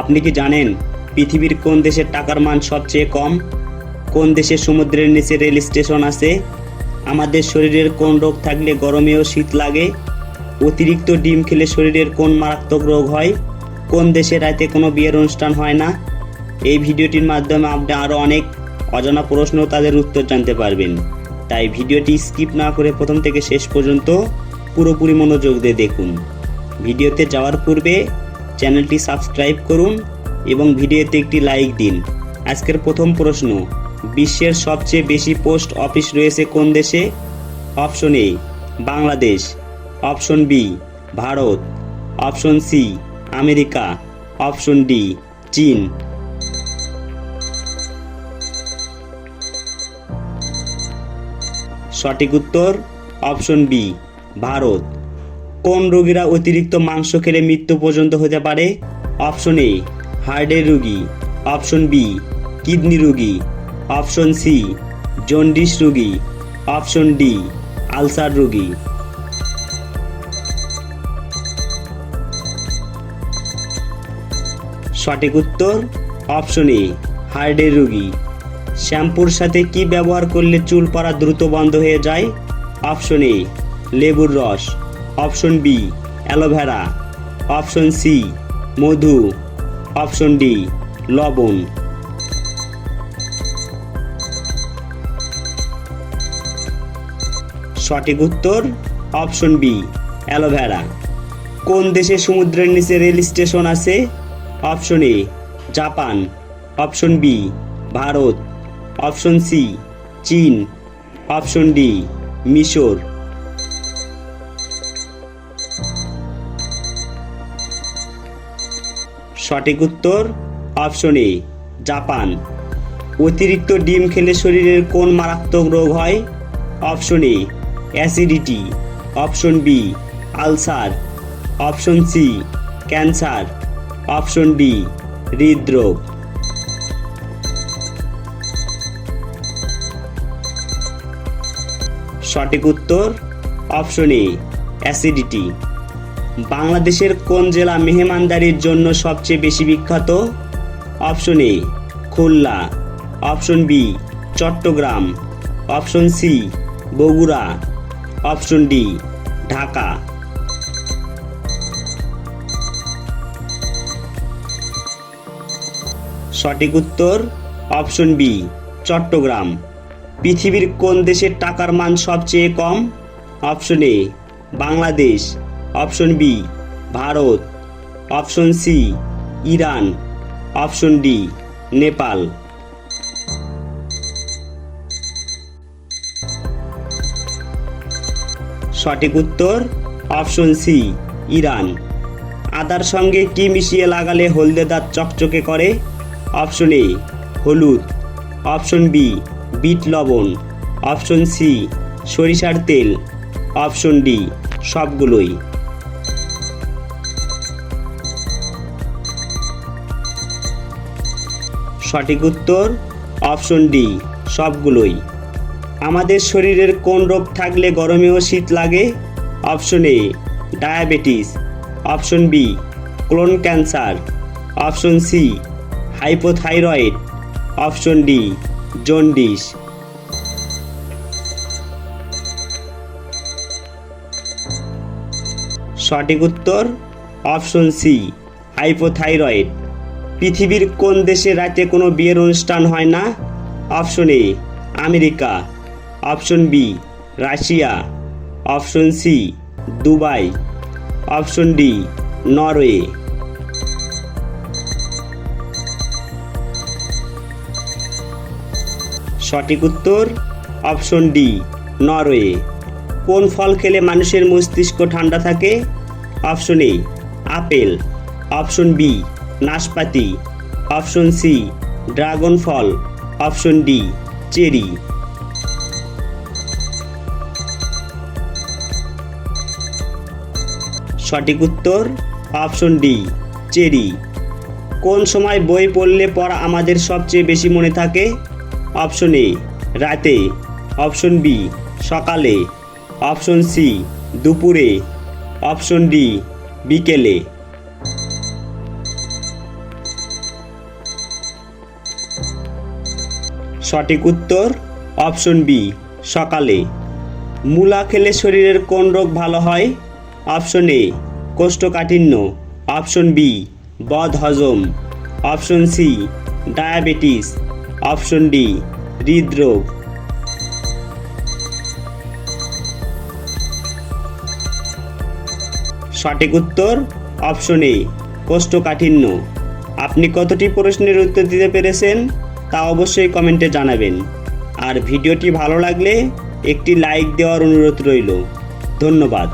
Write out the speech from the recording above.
আপনি কি জানেন পৃথিবীর কোন দেশের টাকার মান সবচেয়ে কম? কোন দেশে সমুদ্রের নিচে রেল স্টেশন আছে? আমাদের শরীরের কোন রোগ থাকলে গরমেও শীত লাগে? অতিরিক্ত ডিম খেলে শরীরের কোন মারাত্মক রোগ হয়? কোন দেশে রাতে কোনো বিয়ের অনুষ্ঠান হয় না? এই ভিডিওটির মাধ্যমে আপনি আরও অনেক অজানা প্রশ্ন তাদের উত্তর জানতে পারবেন। তাই ভিডিওটি স্কিপ না করে প্রথম থেকে শেষ পর্যন্ত পুরোপুরি মনোযোগ দিয়ে দেখুন। ভিডিওতে যাওয়ার পূর্বে চ্যানেলটি সাবস্ক্রাইব করুন এবং ভিডিওতে একটি লাইক দিন। আজকের প্রথম প্রশ্ন, বিশ্বের সবচেয়ে বেশি পোস্ট অফিস রয়েছে কোন দেশে? Option A, Bangladesh. Option B, Bharat. Option C, America. Option D, চীন। সঠিক উত্তর, অপশন বি, ভারত। কোন রোগীরা অতিরিক্ত মাংস খেলে মৃত্যু পর্যন্ত হতে পারে? অপশন এ, হার্টের রোগী। অপশন বি, কিডনি রোগী। অপশন সি, জন্ডিস রোগী। অপশন ডি, আলসার রোগী। সঠিক উত্তর, অপশন এ, হার্টের রোগী। শ্যাম্পুর সাথে কি ব্যবহার করলে চুল পড়া দ্রুত বন্ধ হয়ে যায়? অপশন এ, লেবুর রস। Option B, aloe vera. Option C, মধু। অপশন ডি, লবণ। সঠিক উত্তর, অপশন বি, অ্যালোভেরা। কোন দেশে সমুদ্রের নিচে রেল স্টেশন আছে? Option A, Japan. Option B, Bharat. Option C, চীন। অপশন ডি, মিশর। সঠিক উত্তর অপশন এ জাপান। অতিরিক্ত ডিম খেলে শরীরের কোন মারাত্মক রোগ হয়? Option A acidity option B ulcer option C cancer option D হৃদরোগ। সঠিক উত্তর অপশন এ অ্যাসিডিটি বাংলাদেশের কোন জেলা মেহমানদারির জন্য সবচেয়ে বেশি বিখ্যাত? Option A, Khulna. Option B, Chattogram. Option C, Bogura. Option D, Dhaka. সঠিক উত্তর, অপশন বি, চট্টগ্রাম। পৃথিবীর কোন দেশের টাকার মান সবচেয়ে কম? Option A, Bangladesh. Option B Bharat option C Iran option D Nepal সঠিক উত্তর অপশন সি ইরান আদার সঙ্গে কি মিশিয়ে লাগালে হলদে দাঁত চকচকে করে? অপশন এ হলুদ. অপশন বি বিট লবণ. অপশন সি সরিষার তেল. অপশন ডি সবগুলোই। সঠিক উত্তর, অপশন ডি, সবগুলোই। আমাদের শরীরের কোন রোগ থাকলে গরমেও শীত লাগে? Option A, diabetes. Option B, colon cancer. Option C, hypothyroid. Option D, jaundice. সঠিক উত্তর, অপশন সি, হাইপোথাইরয়েড। পৃথিবীর কোন দেশে রাতে কোনো বিয়ের অনুষ্ঠান হয় না? Option A, America. Option B, Russia. Option C, Dubai. Option D, Norway. সঠিক উত্তর, অপশন ডি, নরওয়ে। কোন ফল খেলে মানুষের মস্তিষ্ক ঠান্ডা থাকে? Option A, apple. Option B নাশপাতি, অপশন সি ড্রাগন ফল, অপশন ডি চেরি। সঠিক উত্তর, অপশন ডি চেরি। কোন সময় বই পড়লে পড়া আমাদের সবচেয়ে বেশি মনে থাকে? অপশন এ রাতে। অপশন বি সকালে। অপশন সি দুপুরে। অপশন ডি বিকেলে। সঠিক উত্তর, অপশন বি, সকালে। মূলা খেলে শরীরের কোন রোগ ভালো হয়? অপশন এ, কোষ্ঠকাঠিন্য। অপশন বি, বদ হজম। Option C, diabetes. Option D, হৃদরোগ। সঠিক উত্তর, অপশন এ, কোষ্ঠকাঠিন্য। আপনি কতটি প্রশ্নের উত্তর দিতে পেরেছেন? তা অবশ্যই কমেন্টে জানাবেন। আর ভিডিওটি ভালো লাগলে একটি লাইক দেওয়ার অনুরোধ রইল। ধন্যবাদ।